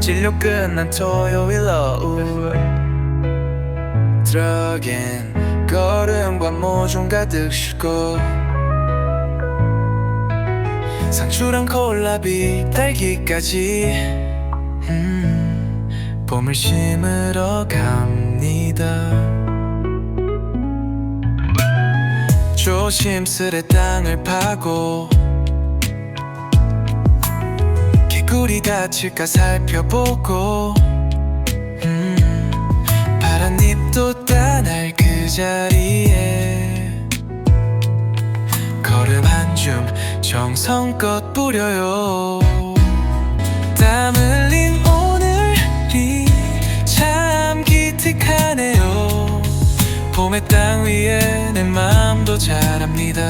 진료 끝난 토요일 오후. 트럭엔 걸음과 모종 가득 싣고 상추랑 콜라비 딸기까지. 음, 봄을 심으러 갑니다. 조심스레 땅을 파고 개구리 다칠까 살펴보고 음, 파란 잎도 따날 그 자리에. 걸음 한 줌 정성껏 뿌려요. 땀 흘린 오늘이 참 기특하네요. 봄의 땅 위에 내 마음도 자랍니다